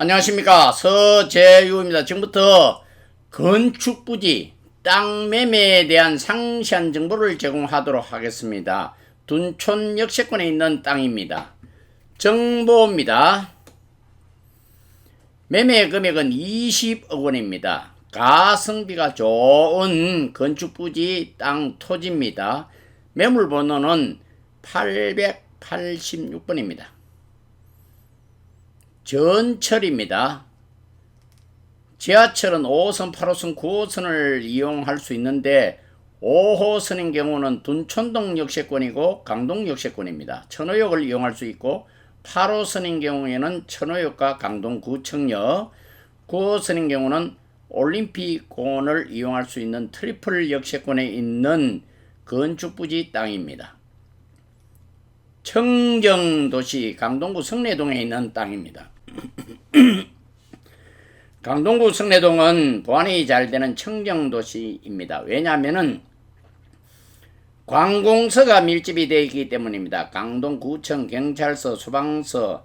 안녕하십니까 서재유입니다. 지금부터 건축 부지 땅 매매에 대한 상세한 정보를 제공하도록 하겠습니다. 둔촌 역세권에 있는 땅입니다. 정보입니다. 매매 금액은 20억 원입니다. 가성비가 좋은 건축 부지 땅 토지입니다. 매물 번호는 886번입니다. 전철입니다. 지하철은 5호선, 8호선, 9호선을 이용할 수 있는데 5호선인 경우는 둔촌동 역세권이고 강동 역세권입니다. 천호역을 이용할 수 있고 8호선인 경우에는 천호역과 강동 구청역, 9호선인 경우는 올림픽 공원을 이용할 수 있는 트리플 역세권에 있는 건축부지 땅입니다. 청정도시 강동구 성내동에 있는 땅입니다. 강동구 성내동은 보안이 잘 되는 청정도시입니다. 왜냐하면은 관공서가 밀집이 되어 있기 때문입니다. 강동구청, 경찰서, 소방서,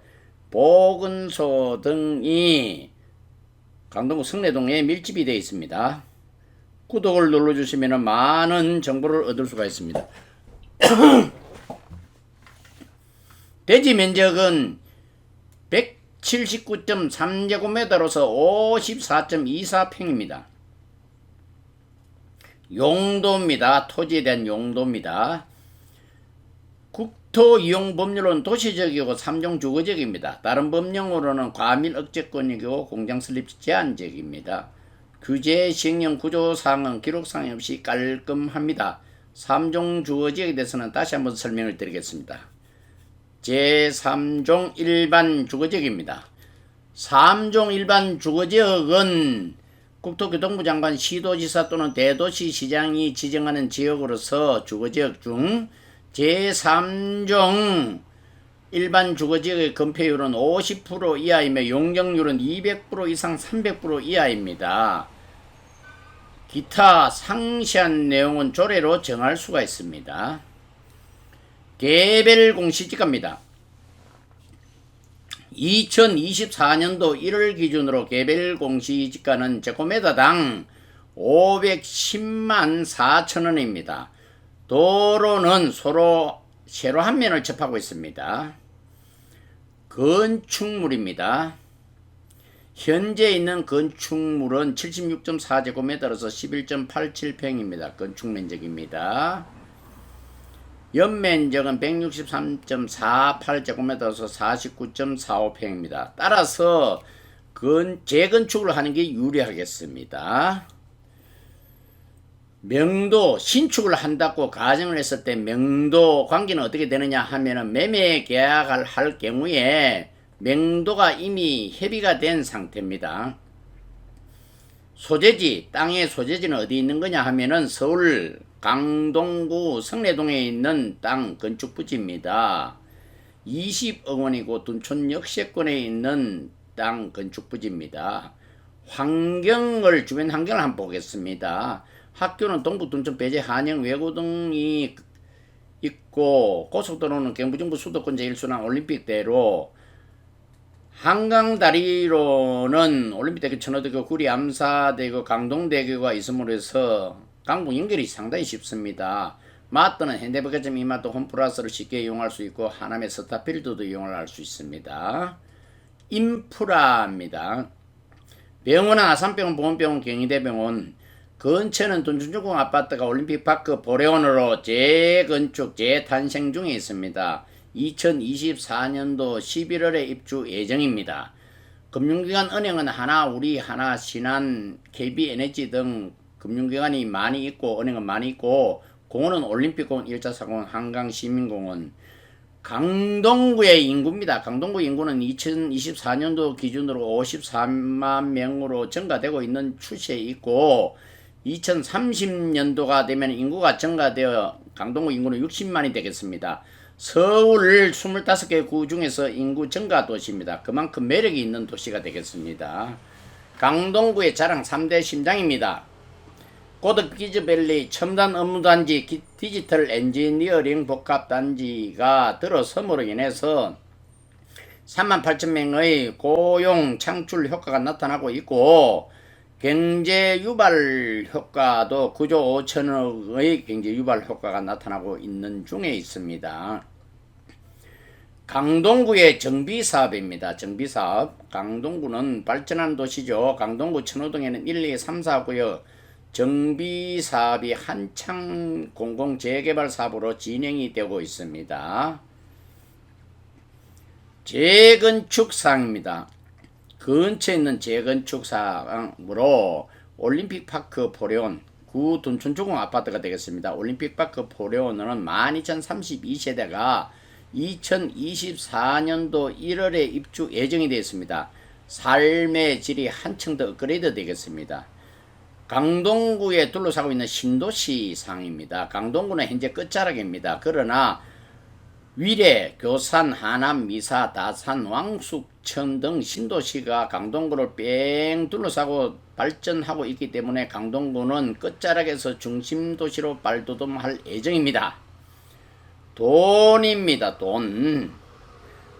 보건소 등이 강동구 성내동에 밀집이 되어 있습니다. 구독을 눌러주시면 많은 정보를 얻을 수가 있습니다. 대지 면적은 179.3제곱미터로서 54.24평입니다. 용도입니다. 토지에 대한 용도입니다. 국토 이용 법률은 도시적이고 삼종 주거적입니다. 다른 법령으로는 과밀 억제권이고 공장 설립 제한적입니다. 규제 시행령 구조 사항은 기록 사항이 없이 깔끔합니다. 삼종 주거지역에 대해서는 다시 한번 설명을 드리겠습니다. 제3종 일반 주거지역입니다. 3종 일반 주거지역은 국토교통부 장관 시도지사 또는 대도시 시장이 지정하는 지역으로서 주거지역 중 제3종 일반 주거지역의 건폐율은 50% 이하이며 용적률은 200% 이상 300% 이하입니다. 기타 상세한 내용은 조례로 정할 수가 있습니다. 개별 공시지가입니다. 2024년도 1월 기준으로 개별 공시지가는 제곱미터당 510만 4천 원입니다. 도로는 서로 세로 한 면을 접하고 있습니다. 건축물입니다. 현재 있는 건축물은 76.4제곱미터로서 11.87평입니다. 건축 면적입니다. 연면적은 163.48제곱미터로서 49.45평입니다. 따라서 건, 재건축을 하는 게 유리하겠습니다. 명도, 신축을 한다고 가정을 했을 때 명도 관계는 어떻게 되느냐 하면은 매매 계약을 할 경우에 명도가 이미 협의가 된 상태입니다. 소재지, 땅의 소재지는 어디 있는 거냐 하면은 서울 강동구 성내동에 있는 땅 건축 부지입니다. 20억 원이고 둔촌 역세권에 있는 땅 건축 부지입니다. 환경을 주변 환경을 한번 보겠습니다. 학교는 동부 둔촌 배제 한영 외고등이 있고 고속도로는 경부정부 수도권 제1순환 올림픽대로 한강다리로는 올림픽대교 천호대교 구리 암사대교 강동대교가 있음으로 해서 강북 연결이 상당히 쉽습니다. 마트는 현대백화점 이마트 홈플러스를 쉽게 이용할 수 있고 하남의 스타필드도 이용을 할 수 있습니다. 인프라입니다. 병원은 아산병원, 보건병원, 경희대병원, 근처는 둔촌중공 아파트가 올림픽파크 보레온으로 재건축, 재탄생 중에 있습니다. 2024년도 11월에 입주 예정입니다. 금융기관 은행은 하나, 우리, 하나, 신한, KB에너지 등 금융기관이 많이 있고 은행은 많이 있고 공원은 올림픽공원, 1차4공원, 한강시민공원, 강동구의 인구입니다. 강동구 인구는 2024년도 기준으로 53만 명으로 증가되고 있는 추세에 있고 2030년도가 되면 인구가 증가되어 강동구 인구는 60만이 되겠습니다. 서울 25개 구 중에서 인구 증가 도시입니다. 그만큼 매력이 있는 도시가 되겠습니다. 강동구의 자랑 3대 심장입니다. 고덕 기즈밸리 첨단 업무단지 기- 디지털 엔지니어링 복합단지가 들어섬으로 인해서 3만 8천 명의 고용 창출 효과가 나타나고 있고 경제 유발 효과도 9조 5천억의 경제 유발 효과가 나타나고 있는 중에 있습니다. 강동구의 정비 사업입니다. 정비 사업. 강동구는 발전한 도시죠. 강동구 천호동에는 1, 2, 3, 4구역 정비 사업이 한창 공공 재개발 사업으로 진행이 되고 있습니다. 재건축 사항입니다. 근처에 있는 재건축 사항으로 올림픽 파크 포레온 구 둔촌주공 아파트가 되겠습니다. 올림픽 파크 포레온은 12,032세대가 2024년도 1월에 입주 예정이 되어 있습니다. 삶의 질이 한층 더 업그레이드 되겠습니다. 강동구에 둘러싸고 있는 신도시 상입니다. 강동구는 현재 끝자락입니다. 그러나 위례, 교산, 하남, 미사, 다산, 왕숙천 등 신도시가 강동구를 뺑 둘러싸고 발전하고 있기 때문에 강동구는 끝자락에서 중심 도시로 발돋움할 예정입니다. 돈입니다. 돈.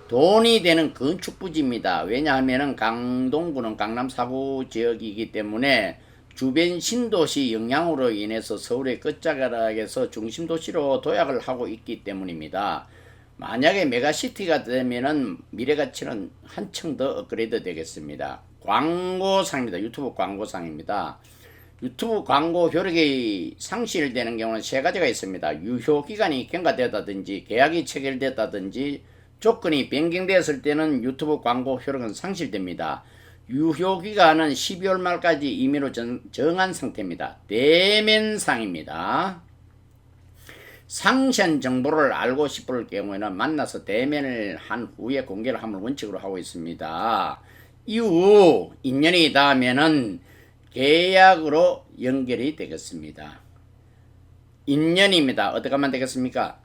돈이 되는 건축 부지입니다. 왜냐하면 강동구는 강남 사구 지역이기 때문에 주변 신도시 영향으로 인해서 서울의 끝자락에서 중심 도시로 도약을 하고 있기 때문입니다. 만약에 메가시티가 되면은 미래 가치는 한층 더 업그레이드 되겠습니다. 광고상입니다. 유튜브 광고상입니다. 유튜브 광고 효력이 상실되는 경우는 세 가지가 있습니다. 유효 기간이 경과되다든지 계약이 체결됐다든지 조건이 변경되었을 때는 유튜브 광고 효력은 상실됩니다. 유효 기간은 12월 말까지 임의로 정, 정한 상태입니다. 대면상입니다. 상세한 정보를 알고 싶을 경우에는 만나서 대면을 한 후에 공개를 함을 원칙으로 하고 있습니다. 이후 인연이 닿으면은 계약으로 연결이 되겠습니다. 인연입니다. 어떻게 하면 되겠습니까?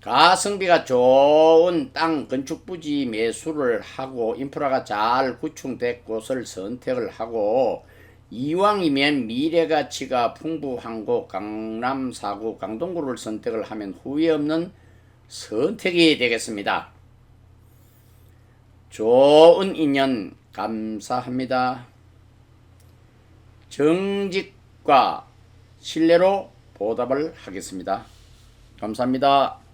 가성비가 좋은 땅 건축 부지 매수를 하고 인프라가 잘 구축된 곳을 선택을 하고 이왕이면 미래 가치가 풍부한 곳 강남 사구 강동구를 선택을 하면 후회 없는 선택이 되겠습니다. 좋은 인연 감사합니다. 정직과 신뢰로 보답을 하겠습니다. 감사합니다.